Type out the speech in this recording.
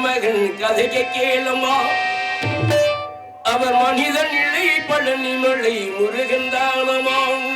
மகன் கதையை கேளுமா? அவர் மனிதன் இல்லை பழனி மலை முருகன் தானமாம்.